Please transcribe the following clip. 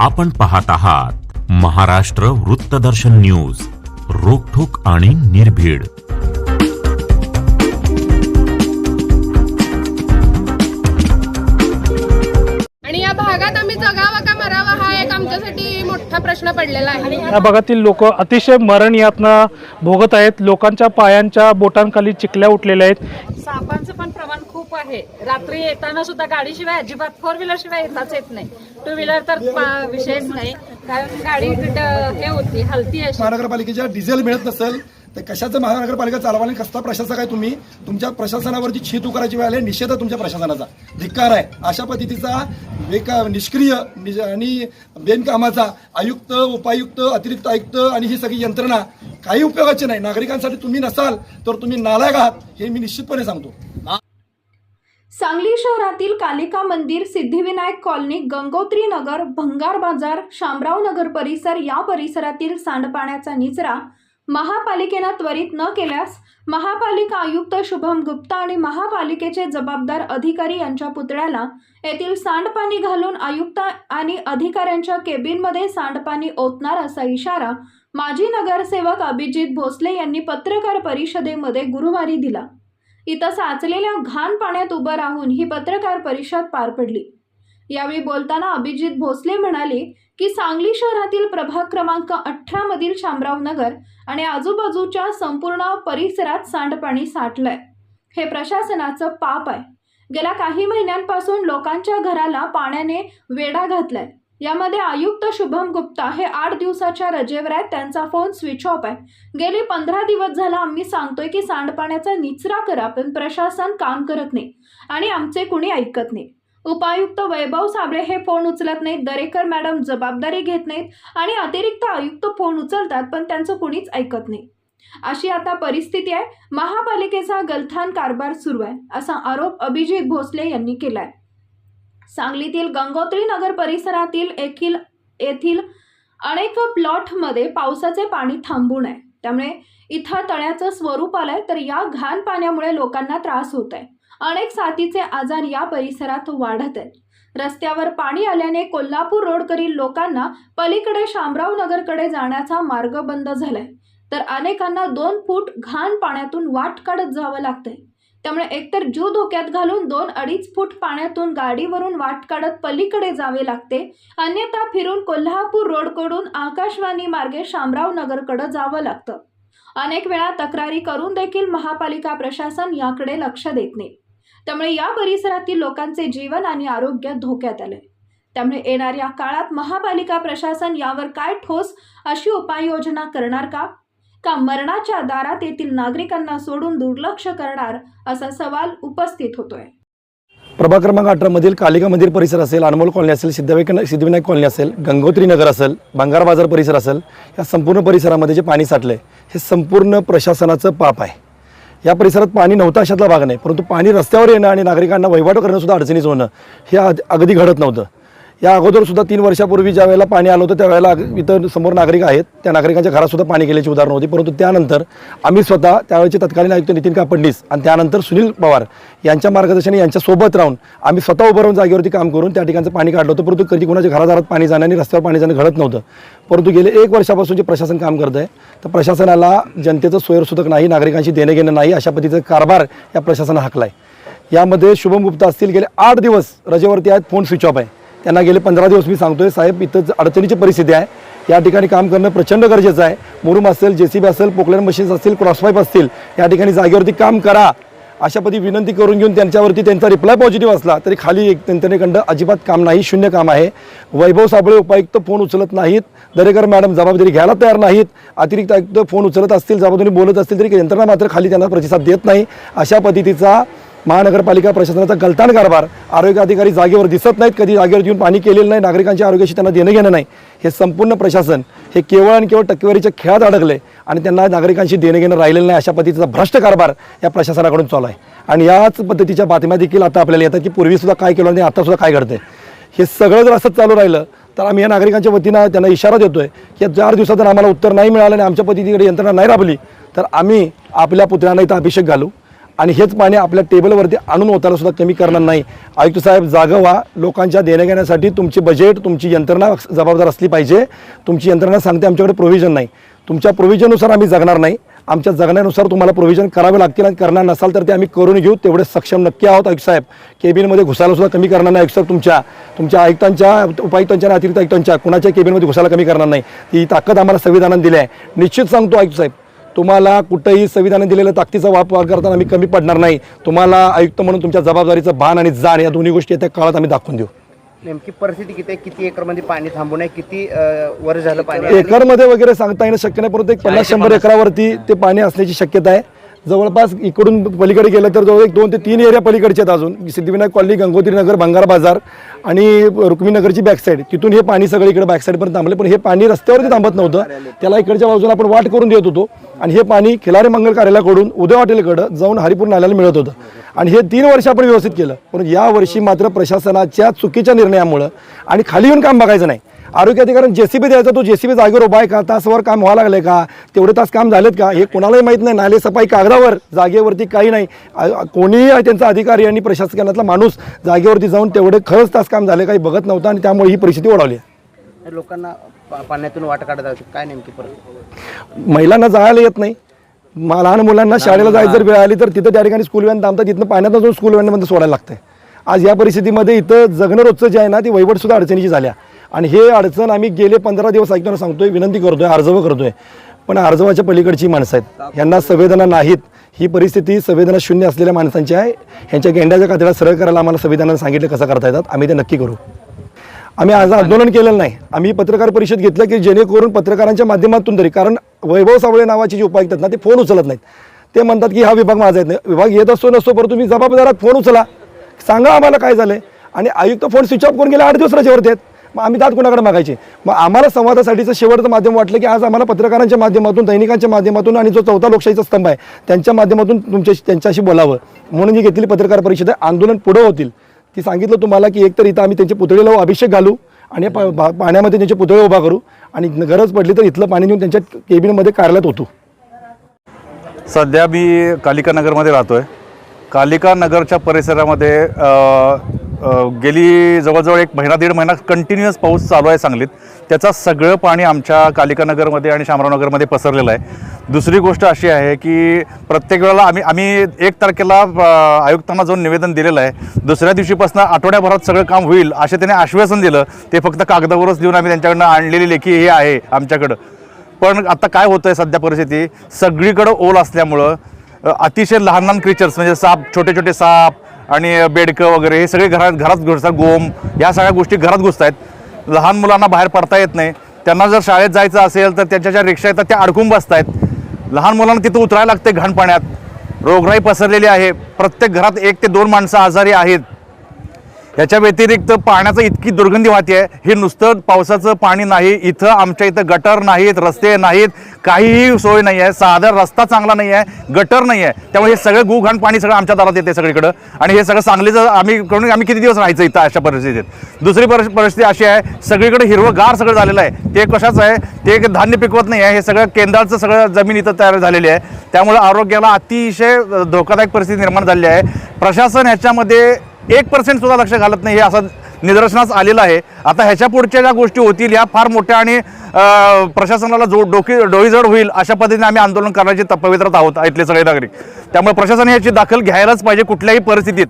आपण पाहत आहात महाराष्ट्र वृत्तदर्शन न्यूज रोखोक आणि निर्भीड. आणि या भागात आम्ही जगावं का मरावं हा एक आमच्यासाठी मोठा प्रश्न पडलेला आहे. या भागातील लोक अतिशय मरण यातना भोगत आहेत. लोकांच्या पायांच्या बोटांखाली चिकल्या उठलेल्या आहेत. सापांचं पण प्रमाण आहे. रात्री येताना सुद्धा गाडीशिवाय अजिबात फोर व्हीलर शिवाय येताच येत नाही. टू व्हीलर तर विषयच नाही. कारण गाडी हे होती हलती अशी. महानगरपालिकेच्या डिझेल मिळत नसेल तर कशाचं महानगरपालिका चालवायला कसला प्रशासक आहे तुम्ही? तुमच्या प्रशासनावरची छी करायची वेळ आली निषेध आहे तुमच्या प्रशासनाचा. धिक्कार आहे. अशा पद्धतीचा एक निष्क्रिय आणि बेनकामाचा आयुक्त उपायुक्त अतिरिक्त आयुक्त आणि ही सगळी यंत्रणा काही उपयोगाची नाही. नागरिकांसाठी तुम्ही नसाल तर तुम्ही नालायक आहात हे मी निश्चितपणे सांगतो. सांगली शहरातील कालिका मंदिर सिद्धिविनायक कॉलनी गंगोत्री नगर भंगार बाजार शामराव नगर परिसर या परिसरातील सांडपाण्याचा निचरा महापालिकेनं त्वरित न केल्यास महापालिका आयुक्त शुभम गुप्ता आणि महापालिकेचे जबाबदार अधिकारी यांच्या पुतळ्याला येथील सांडपाणी घालून आयुक्त आणि अधिकाऱ्यांच्या केबिनमध्ये सांडपाणी ओतणार असा इशारा माजी नगरसेवक अभिजित भोसले यांनी पत्रकार परिषदेमध्ये गुरुवारी दिला. इथं साचलेल्या घाण पाण्यात उभं राहून ही पत्रकार परिषद पार पडली. यावेळी बोलताना अभिजित भोसले म्हणाले की सांगली शहरातील प्रभाग क्रमांक अठरा मधील शामराव नगर आणि आजूबाजूच्या संपूर्ण परिसरात सांडपाणी साठलंय. हे प्रशासनाचं पाप आहे. गेल्या काही महिन्यांपासून लोकांच्या घराला पाण्याने वेढा घातलाय. यामध्ये आयुक्त शुभम गुप्ता हे आठ दिवसाच्या रजेवर आहेत. त्यांचा फोन स्विच ऑफ आहे. गेली पंधरा दिवस झाला आम्ही सांगतोय की सांडपाण्याचा निचरा करा पण प्रशासन काम करत नाही आणि आमचे कुणी ऐकत नाही. उपायुक्त वैभव साबळे हे फोन उचलत नाहीत. दरेकर मॅडम जबाबदारी घेत नाहीत आणि अतिरिक्त आयुक्त फोन उचलतात पण त्यांचं कुणीच ऐकत नाही. अशी आता परिस्थिती आहे. महापालिकेचा गलथान कारभार सुरू आहे असा आरोप अभिजित भोसले यांनी केला आहे सांगलीतील गंगोत्री नगर परिसरातील येथील येथील अनेक प्लॉटमध्ये पावसाचे पाणी थांबून आहे. त्यामुळे इथं तळ्याचं स्वरूप आलंय तर या घाण पाण्यामुळे लोकांना त्रास होत आहे. अनेक साथीचे आजार या परिसरात वाढत आहेत. रस्त्यावर पाणी आल्याने कोल्हापूर रोडकडील लोकांना पलीकडे शामराव नगरकडे जाण्याचा मार्ग बंद झालाय. तर अनेकांना दोन फूट घाण पाण्यातून वाट काढत जावं लागतंय. त्यामुळे एकतर जीव धोक्यात घालून दोन अडीच फूट पाण्यातून गाडीवरून वाट काढत पलीकडे जावे लागते. अन्यथा फिरून कोल्हापूर रोडकडून आकाशवाणी मार्गे शामराव नगरकडे जावं लागतं. अनेक वेळा तक्रारी करून देखील महापालिका प्रशासन याकडे लक्ष देत नाही. त्यामुळे या परिसरातील लोकांचे जीवन आणि आरोग्य धोक्यात आले त्यामुळे येणाऱ्या काळात महापालिका प्रशासन यावर काय ठोस अशी उपाययोजना करणार का? का मरणाच्या दारात येथील नागरिकांना सोडून दुर्लक्ष करणार असा सवाल उपस्थित होतोय. प्रभाग क्रमांक अठरामधील कालिका मंदिर परिसर असेल अनमोल कॉलनी असेल सिद्धविक सिद्धिविनायक कॉलनी असेल गंगोत्री नगर असेल भंगार बाजार परिसर असेल या संपूर्ण परिसरामध्ये जे पाणी साठलं आहे हे संपूर्ण प्रशासनाचं पाप आहे. या परिसरात पाणी नव्हता अशातला भाग नाही परंतु पाणी रस्त्यावर येणं आणि नागरिकांना वहिवाट करणं सुद्धा अडचणीचं होणं हे अगदी घडत नव्हतं. या अगोदर सुद्धा तीन वर्षापूर्वी ज्या वेळेला पाणी आलं होतं त्यावेळेला इथं समोर नागरिक आहेत. त्या नागरिकांच्या घरातसुद्धा पाणी गेल्याची उदाहरणं होती. परंतु त्यानंतर आम्ही स्वतः त्यावेळेचे तत्कालीन आयुक्त नितीन का आणि त्यानंतर सुनील पवार यांच्या मार्गदर्शनाने यांच्यासोबत राहून आम्ही स्वतः उभं राहून जागेवरती काम करून त्या ठिकाणचं पाणी काढलं होतं. परंतु कधी कोणाच्या घरादारात पाणी जाणं आणि रस्त्यावर पाणी जाणं घडत नव्हतं. परंतु गेले एक वर्षापासून जे प्रशासन काम करत आहे तर प्रशासनाला जनतेचं सोयरसुतक नाही नागरिकांशी देणं घेणं नाही अशा पद्धतीचं कारभार या प्रशासनानं हाकला आहे यामध्ये शुभम गुप्ता असतील गेले आठ दिवस रजेवरती आहेत फोन स्विच ऑफ आहे. त्यांना गेले पंधरा दिवस मी सांगतोय साहेब इथं अडचणीची परिस्थिती आहे. या ठिकाणी काम करणं प्रचंड गरजेचं आहे. मुरुम असेल जे सी बी असेल पोकलेन मशीन्स असतील क्रॉसपाईप असतील या ठिकाणी जागेवरती काम करा. अशा पद्धती विनंती करून घेऊन त्यांच्यावरती त्यांचा रिप्लाय पॉझिटिव्ह असला तरी खाली एक त्यांच्याकडं अजिबात काम नाही शून्य काम आहे. वैभव साबळे उपायुक्त फोन उचलत नाहीत. दरेकर मॅडम जबाबदारी घ्यायला तयार नाहीत. अतिरिक्त आयुक्त फोन उचलत असतील जबाबदारी बोलत असतील तरी यंत्रणा मात्र खाली त्यांना प्रतिसाद देत नाही. अशा पद्धतीचा महानगरपालिका प्रशासनाचा गलतान कारभार आरोग्य अधिकारी जागेवर दिसत नाहीत कधी जागेवर येऊन पाणी केलेलं नाही नागरिकांच्या आरोग्याशी त्यांना देणं घेणं नाही. हे संपूर्ण प्रशासन हे केवळ आणि केवळ टक्केवारीच्या खेळात अडकले आणि त्यांना नागरिकांशी देणं घेणं राहिलेलं नाही अशा पद्धतीचा भ्रष्ट कारभार या प्रशासनाकडून चालू आहे. आणि याच पद्धतीच्या बातम्या देखील आता आपल्याला येतात की पूर्वीसुद्धा काय केलं आणि आतासुद्धा काय घडतं हे सगळं जर असंच चालू राहिलं तर आम्ही या नागरिकांच्या वतीनं त्यांना इशारा देतोय की चार दिवसात जर आम्हाला उत्तर नाही मिळालं आणि आमच्या पद्धतीकडे यंत्रणा नाही राबली तर आम्ही आपल्या पुतळ्यांना इथं अभिषेक घालू. आणि हेच पाणी आपल्या टेबलवरती आणून ओतायला सुद्धा कमी करणार नाही. आयुक्त साहेब जागं व्हा. लोकांच्या देण्याघेण्यासाठी तुमची बजेट तुमची यंत्रणा जबाबदार असली पाहिजे. तुमची यंत्रणा सांगते आमच्याकडे प्रोव्हिजन नाही. तुमच्या प्रोव्हिजननुसार आम्ही जगणार नाही. आमच्या जगण्यानुसार तुम्हाला प्रोव्हिजन करावे लागतील आणि करणार नसाल तर ते आम्ही करून घेऊ. तेवढे सक्षम नक्की आहोत आयुक्त साहेब. केबिनमध्ये घुसायला सुद्धा कमी करणार नाही आयुक्त साहेब तुमच्या. तुमच्या आयुक्तांच्या उपायुक्तांच्या आणि अतिरिक्त आयुक्तांच्या कुणाच्या केबिनमध्ये घुसायला कमी करणार नाही. ती ताकद आम्हाला संविधानाने दिली आहे. निश्चित सांगतो आयुक्त साहेब तुम्हाला कुठंही संविधानाने दिलेल्या ताकदीचा वापर करताना आम्ही कमी पडणार नाही. तुम्हाला आयुक्त म्हणून तुमच्या जबाबदारीचं भान आणि जाण या दोन्ही गोष्टी येत्या काळात आम्ही दाखवून देऊ. नेमकी परिस्थिती किती आहे? किती एकरमध्ये पाणी थांबून आहे? किती अ, वर झालं पाणी एकरमध्ये वगैरे सांगता येणं शक्य नाही परंतु एक पन्नास शंभर एकरावरती ते पाणी असण्याची शक्यता आहे. जवळपास इकडून पलीकडे गेलं तर जवळ एक दोन ते तीन एरिया पलीकडचे आहेत अजून. सिद्धिविनायक कॉलनी गंगोत्री नगर भंगार बाजार आणि रुक्मिणीनगरची बॅकसाईड तिथून हे पाणी सगळं इकडे बॅकसाईडपर्यंत थांबले. पण हे पाणी रस्त्यावरती थांबत नव्हतं. त्याला इकडच्या बाजूला आपण वाट करून देत होतो. आणि हे पाणी खिलारे मंगल कार्यालयाकडून उदय हॉटेलकडं जाऊन हरिपूर नाल्याला मिळत होतं. आणि हे तीन वर्ष आपण व्यवस्थित केलं. पण या वर्षी मात्र प्रशासनाच्या चुकीच्या निर्णयामुळं आणि खाली येऊन काम बघायचं नाही. आरोग्य अधिकाऱ्यांना जेसीबी द्यायचा तो जेसीबी जागेवर उभा आहे का? तासवर काम व्हावं लागलंय का? तेवढे तास काम झालेत का? हे कोणालाही माहीत नाही. नाले सफाई कागदावर जागेवरती काही नाही. कोणीही त्यांचा अधिकारी आणि प्रशासनातला माणूस जागेवरती जाऊन तेवढे खरंच तास काम झाले काही बघत नव्हतं आणि त्यामुळे ही परिस्थिती ओढवली. लोकांना पाण्यातून वाट काढत काय नेमकी महिलांना जायला येत नाही. लहान मुलांना शाळेला जायची जर वेळ आली तर तिथं त्या ठिकाणी स्कूल व्हॅन थांबतात. तिथनं पाण्यात स्कूल व्हॅनमध्ये सोडायला लागतंय. आज या परिस्थितीमध्ये इथं जगणं रोजचं जे आहे ना ती वहिवट सुद्धा अडचणीची झाल्या आणि हे अडचण आम्ही गेले पंधरा दिवस ऐकताना सांगतोय विनंती करतोय अर्जव करतोय. पण अर्जवाच्या पलीकडची माणसं आहेत. यांना संवेदना नाहीत. ही परिस्थिती संवेदना शून्य असलेल्या माणसांची आहे. ह्यांच्या गेंड्याच्या कातड्या सरळ करायला आम्हाला संविधानानं सांगितलं कसं करता येतात. आम्ही ते नक्की करू. आम्ही आज आंदोलन केलेलं नाही. आम्ही पत्रकार परिषद घेतलं की जेणेकरून पत्रकारांच्या माध्यमातून तरी कारण वैभव सावळे नावाचे जे उपायुक्त आहेत ना ते फोन उचलत नाहीत. ते म्हणतात की हा विभाग माझा येत नाही विभाग येत असतो नसतो परंतु तुम्ही जबाबदारात फोन उचला. सांगा आम्हाला काय झालं आणि आयुक्त फोन स्विच ऑफ करून गेले आठ दिवस रजेवरती आहेत. मग आम्ही दात कोणाकडे मागायचे? मग आम्हाला संवादासाठीचं शेवटचं माध्यम वाटलं की आज आम्हाला पत्रकारांच्या माध्यमातून दैनिकांच्या माध्यमातून आणि जो चौथा लोकशाहीचा स्तंभ आहे त्यांच्या माध्यमातून तुमच्याशी त्यांच्याशी बोलावं. म्हणून ही घेतलेली पत्रकार परिषद आहे. आंदोलन पुढं होतील. ती सांगितलं तुम्हाला की एकतर इथं आम्ही त्यांचे पुतळीला अभिषेक घालू आणि पा- पाण्यामध्ये त्यांचे पुतळे उभा करू आणि गरज पडली तर इथलं पाणी नेऊन त्यांच्या केबिनमध्ये कार्यालयात होतो सध्या मी कालिका नगरमध्ये राहतो आहे कालिका नगरच्या परिसरामध्ये गेली जवळजवळ एक महिना दीड महिना कंटिन्युअस पाऊस चालू आहे सांगलीत. त्याचा सगळं पाणी आमच्या कालिकानगरमध्ये आणि शामराव नगरमध्ये पसरलेलं आहे. दुसरी गोष्ट अशी आहे की प्रत्येक वेळेला आम्ही आम्ही एक तारखेला आयुक्तांना जाऊन निवेदन दिलेलं आहे. दुसऱ्या दिवशीपासून आठवड्याभरात सगळं काम होईल असे त्याने आश्वासन दिलं. ते फक्त कागदावरच देऊन आम्ही त्यांच्याकडनं आणलेली लेखी हे आहे आमच्याकडं. पण आता काय होतं आहे सध्या परिस्थिती? सगळीकडं ओल असल्यामुळं अतिशय लहान लहान क्रिचर्स म्हणजे साप छोटे छोटे साप आणि बेडकं वगैरे हे सगळे घरात घरात घुसतात गोम या सगळ्या गोष्टी घरात घुसत आहेत लहान मुलांना बाहेर पडता येत नाही. त्यांना जर शाळेत जायचं असेल तर त्यांच्या ज्या रिक्षा येतात त्या अडकून बसत आहेत लहान मुलांना तिथं उतरायला लागते घाण पाण्यात रोगराई पसरलेली आहे. प्रत्येक घरात एक ते दोन माणसं आजारी आहेत. याच्या व्यतिरिक्त पाण्याचं इतकी दुर्गंधी वाहते आहे हे नुसतं पावसाचं पाणी नाही. इथं आमच्या इथं गटर नाहीत रस्ते नाहीत. काहीही सोय नाही आहे साधा रस्ता चांगला नाही आहे गटर नाही आहे त्यामुळे हे सगळं गुघाण पाणी सगळं आमच्या दारात येते सगळीकडं. आणि हे सगळं सांगलीचं आम्ही करून आम्ही किती दिवस राहायचं इथं अशा परिस्थितीत? दुसरी परिस- परिस्थिती अशी आहे सगळीकडे हिरवंगार सगळं झालेलं आहे. ते कशाचं आहे? ते एक धान्य पिकवत नाही आहे. हे सगळं केंद्राचं सगळं जमीन इथं तयार झालेली आहे. त्यामुळे आरोग्याला अतिशय धोकादायक परिस्थिती निर्माण झालेली आहे. प्रशासन ह्याच्यामध्ये एक पर्सेंट सुद्धा लक्ष घालत नाही हे असं निदर्शनास आलेलं आहे. आता ह्याच्या पुढच्या ज्या गोष्टी होतील ह्या फार मोठ्या आणि प्रशासनाला जो डोकी डोईजड होईल अशा पद्धतीने आम्ही आंदोलन करण्याचे तपवित्रत आहोत इथले सगळे नागरिक. त्यामुळे प्रशासन याची दाखल घ्यायलाच पाहिजे कुठल्याही परिस्थितीत.